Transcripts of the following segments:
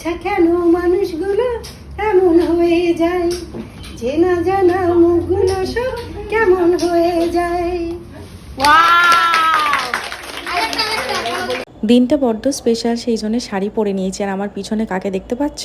আচ্ছা কেন মানুষগুলো এমন হয়ে যায়? চেনা জানা মুখগুলো সব কেমন হয়ে যায়? দিনটা বড্ড স্পেশাল সেই জন্য শাড়ি পরে নিয়েছি। আর আমার পিছনে কাকে দেখতে পাচ্ছ?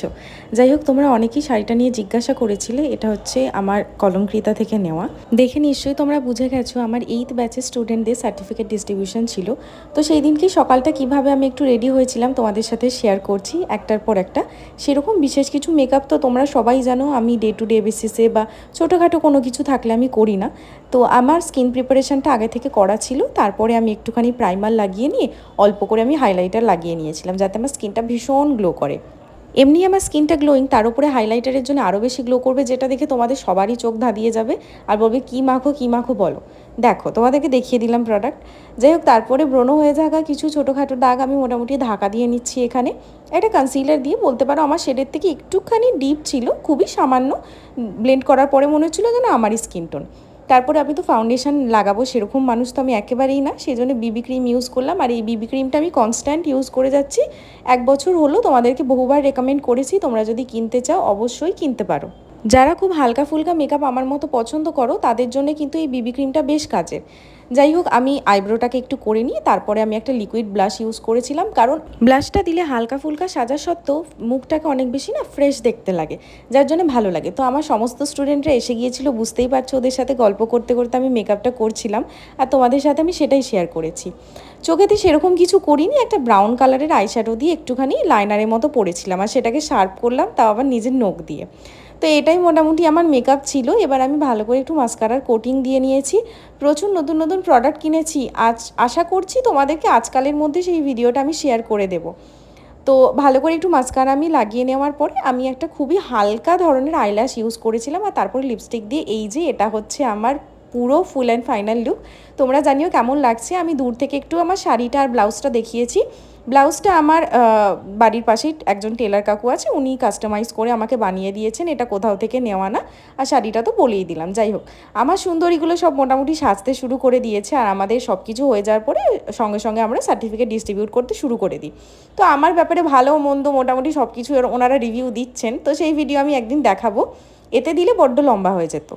যাই হোক, তোমরা অনেকেই শাড়িটা নিয়ে জিজ্ঞাসা করেছিলে, এটা হচ্ছে আমার কলমকৃতা থেকে নেওয়া। দেখে নিশ্চয়ই তোমরা বুঝে গেছো, আমার এইথ ব্যাচের স্টুডেন্টদের সার্টিফিকেট ডিস্ট্রিবিউশন ছিল। তো সেই দিনকে সকালটা কীভাবে আমি একটু রেডি হয়েছিলাম তোমাদের সাথে শেয়ার করছি, একটার পর একটা। সেরকম বিশেষ কিছু মেকআপ তো তোমরা সবাই জানো, আমি ডে টু ডে বেসিসে বা ছোটোখাটো কোনো কিছু থাকলে আমি করি না। তো আমার স্কিন প্রিপারেশনটা আগে থেকে করা ছিল, তারপরে আমি একটুখানি প্রাইমার লাগিয়ে নিয়ে অল্প করে আমি হাইলাইটার লাগিয়ে নিয়েছিলাম যাতে আমার স্কিনটা ভীষণ গ্লো করে। এমনি আমার স্কিনটা গ্লোয়িং তার উপরে হাইলাইটারের জন্য আরও বেশি গ্লো করবে যেটা দেখে তোমাদের সবারই চোখ ধাঁধিয়ে যাবে আর বলবে, কী মাখো কী মাখো বলো। দেখো, তোমাদেরকে দেখিয়ে দিলাম প্রোডাক্ট যাই হোক, তারপরে ব্রণ হয়ে থাকা কিছু ছোটোখাটো দাগ আমি মোটামুটি ঢাকা দিয়ে নিচ্ছি এখানে। একটা কনসিলার দিয়ে, বলতে পারো আমার শেডের থেকে একটুখানি ডিপ ছিল, খুবই সামান্য ব্লেন্ড করার পরে মনে হচ্ছিল যেন আমারই স্কিন টোন তারপরে আমি তো ফাউন্ডেশন লাগাবো, সেরকম মানুষ তো আমি একেবারেই না। সেই জন্য বিবি ক্রিম ইউজ করলাম আর এই বিবি ক্রিমটা আমি কনস্ট্যান্ট ইউজ করে যাচ্ছি। এক বছর হলো তোমাদেরকে বহুবার রেকমেন্ড করেছি, তোমরা যদি কিনতে চাও অবশ্যই কিনতে পারো। যারা খুব হালকা ফুলকা মেকআপ আমার মতো পছন্দ করো, তাদের জন্য কিন্তু এই বিবি ক্রিমটা বেশ কাজের। যাই হোক, আমি আইব্রোটাকে একটু করে নিয়ে তারপরে আমি একটা লিকুইড ব্লাশ ইউজ করেছিলাম। কারণ ব্লাশটা দিলে হালকা ফুলকা সাজা সত্ত্বেও মুখটাকে অনেক বেশি না ফ্রেশ দেখতে লাগে, যার জন্য ভালো লাগে। তো আমার সমস্ত স্টুডেন্টরা এসে গিয়েছিল, বুঝতেই পারছ ওদের সাথে গল্প করতে করতে আমি মেকআপটা করছিলাম আর তোমাদের সাথে আমি সেটাই শেয়ার করেছি। চোখেতে সেরকম কিছু করিনি, একটা ব্রাউন কালারের আইশ্যাডো দিয়ে একটুখানি লাইনারের মতো পরেছিলাম আর সেটাকে শার্প করলাম, তাও আবার নিজের নখ দিয়ে। তো এটাই মোটামুটি আমার মেকআপ ছিল। এবার আমি ভালো করে একটু মাস্কারার কোটিং দিয়ে নিয়েছি। প্রচুর নতুন নতুন প্রোডাক্ট কিনেছি। আজ, আশা করছি তোমাদেরকে আজকালের মধ্যে সেই ভিডিওটা আমি শেয়ার করে দেবো। তো ভালো করে একটু মাস্কারা আমি লাগিয়ে নেওয়ার পরে আমি একটা খুবই হালকা ধরনের আইল্যাশ ইউজ করেছিলাম আর তারপরে লিপস্টিক দিয়ে এই যে এটা হচ্ছে আমার পুরো ফুল অ্যান্ড ফাইনাল লুক তোমরা জানিও কেমন লাগছে? আমি দূর থেকে একটু আমার শাড়িটা আর ব্লাউজটা দেখিয়েছি। ব্লাউজটা আমার বাড়ির পাশেই একজন টেলার কাকু আছে, উনি কাস্টমাইজ করে আমাকে বানিয়ে দিয়েছেন। এটা কোথাও থেকে নেওয়া না। আর শাড়িটা তো বলেই দিলাম, যাই হোক। আমার সুন্দরীগুলো সব মোটামুটি সাজতে শুরু করে দিয়েছে আর আমাদের সব কিছু হয়ে যাওয়ার পরে সঙ্গে সঙ্গে আমরা সার্টিফিকেট ডিস্ট্রিবিউট করতে শুরু করে দিই। তো আমার ব্যাপারে ভালো, মন্দ মোটামুটি সব কিছু ওনারা রিভিউ দিচ্ছেন। তো সেই ভিডিও আমি একদিন দেখাবো। এতে দিলে বড্ড লম্বা হয়ে যেত।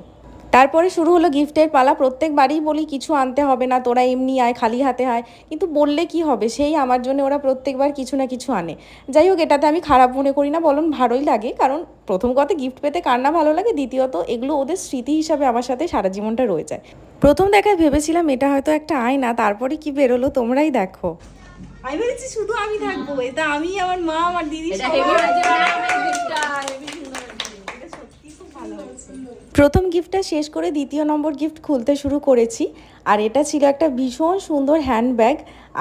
তারপরে শুরু হলো গিফটের পালা। প্রত্যেক প্রত্যেকবারই বলি কিছু আনতে হবে না তোরা এমনি আয় খালি হাতে হয় কিন্তু বললে কি হবে? সেই আমার জন্য ওরা প্রত্যেকবার কিছু না কিছু আনে। যাই হোক এটাতে আমি খারাপ মনে করি না বলুন ভালোই লাগে। কারণ প্রথম কথা গিফট পেতে কার না ভালো লাগে? দ্বিতীয়ত এগুলো ওদের স্মৃতি হিসাবে আমার সাথে সারা জীবনটা রয়ে যায়। প্রথম দেখায় ভেবেছিলাম এটা হয়তো একটা আয়না তারপরে কি বেরোলো তোমরাই দেখো। আমি ভেবেছি শুধু আমি থাকব এটা আমি আমার মা আমার দিদি এটা সবাই হেভি হয়েছে ম্যাডাম এই গিফটটা হেভি সুন্দর প্রথম গিফটটা শেষ করে দ্বিতীয় নম্বর গিফট খুলতে শুরু করেছি। আর এটা ছিল একটা ভীষণ সুন্দর হ্যান্ডব্যাগ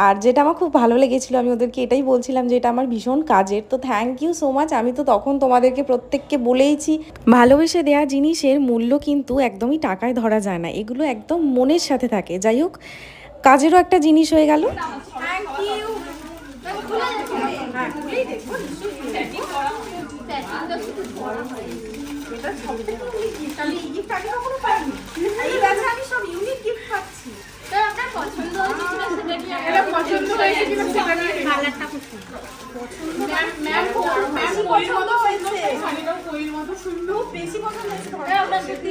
আর যেটা আমার খুব ভালো লেগেছিল, আমি ওদেরকে এটাই বলছিলাম যে এটা আমার ভীষণ কাজের। তো থ্যাংক ইউ সো মাচ আমি তো তখন তোমাদেরকে প্রত্যেককে বলেইছি, ভালোবেসে দেওয়া জিনিসের মূল্য কিন্তু একদমই টাকায় ধরা যায় না। এগুলো একদম মনের সাথে থাকে। যাই হোক, কাজেরও একটা জিনিস হয়ে গেল এই ব্যাচে আমি সব ইউনিক গিফট পাচ্ছি তো আপনার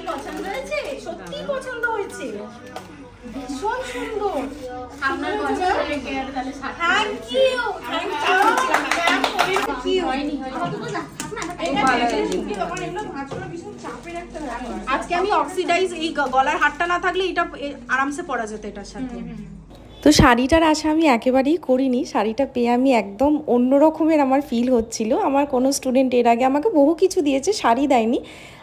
পছন্দ হয়েছে সত্যি পছন্দ হয়েছে ভীষণ সুন্দর। আপনার পছন্দের কেয়ার তাহলে ষাট থ্যাংক ইউ থ্যাংক ইউ হয়নি আজকে আমি অক্সিডাইজ এই গলার হাটটা না থাকলে এটা আরামসে পরা যেত এটার সাথে। তো শাড়িটার আশা আমি একেবারেই করিনি। শাড়িটা পেয়ে আমি একদম অন্য রকমের আমার ফিল হচ্ছিল। আমার কোনো স্টুডেন্ট এর আগে আমাকে বহু কিছু দিয়েছে, শাড়ি দেয়নি।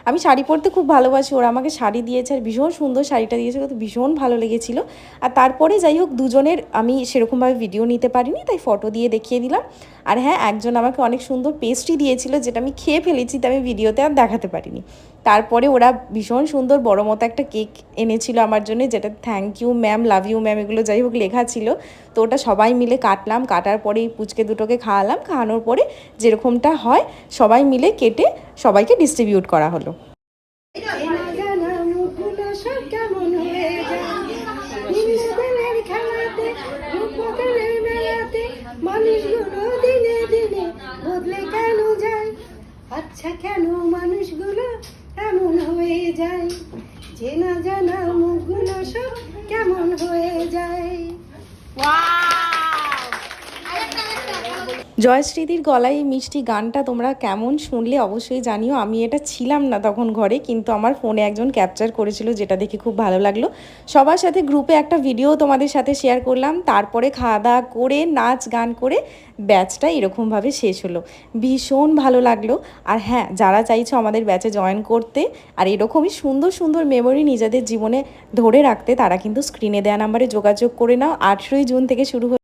আমি শাড়ি পরতে খুব ভালোবাসি, ওরা আমাকে শাড়ি দিয়েছে আর ভীষণ সুন্দর শাড়িটা দিয়েছে তো ভীষণ ভালো লেগেছিলো। আর তারপরে যাই হোক, দুজনের আমি সেরকমভাবে ভিডিও নিতে পারিনি, তাই ফটো দিয়ে দেখিয়ে দিলাম। আর হ্যাঁ একজন আমাকে অনেক সুন্দর পেস্ট্রি দিয়েছিল যেটা আমি খেয়ে ফেলেছি, তা আমি ভিডিওতে আর দেখাতে পারিনি। তারপরে ওরা ভীষণ সুন্দর বড় মতো একটা কেক এনেছিল আমার জন্য, যেটা thank you ma'am love you ma'am এগুলো যাই হোক লেখা ছিল। তো ওটা সবাই মিলে কাটলাম, কাটার পরে এই পুচকে দুটোকে খাওয়ালাম, খাওয়ানোর পরে যেরকমটা হয়, সবাই মিলে কেটে সবাইকে ডিস্ট্রিবিউট করা হলো। আচ্ছা কেন মানুষগুলো এমন হয়ে যায়? যে না জয়শ্রীদির গলায় এই মিষ্টি গানটা তোমরা কেমন শুনলে অবশ্যই জানিও। আমি এটা ছিলাম না তখন ঘরে, কিন্তু আমার ফোনে একজন ক্যাপচার করেছিল যেটা দেখে খুব ভালো লাগল। সবার সাথে গ্রুপে একটা ভিডিও তোমাদের সাথে শেয়ার করলাম, তারপরে খাওয়া দাওয়া করে, নাচ গান করে ব্যাচটা এরকমভাবে শেষ হলো। ভীষণ ভালো লাগল। আর হ্যাঁ যারা চাইছো আমাদের ব্যাচে জয়েন করতে, আর এরকমই সুন্দর সুন্দর মেমোরি নিজেদের জীবনে ধরে রাখতে, তারা কিন্তু স্ক্রিনে দেওয়া নাম্বারে যোগাযোগ করে নাও। আঠেরোই জুন থেকে শুরু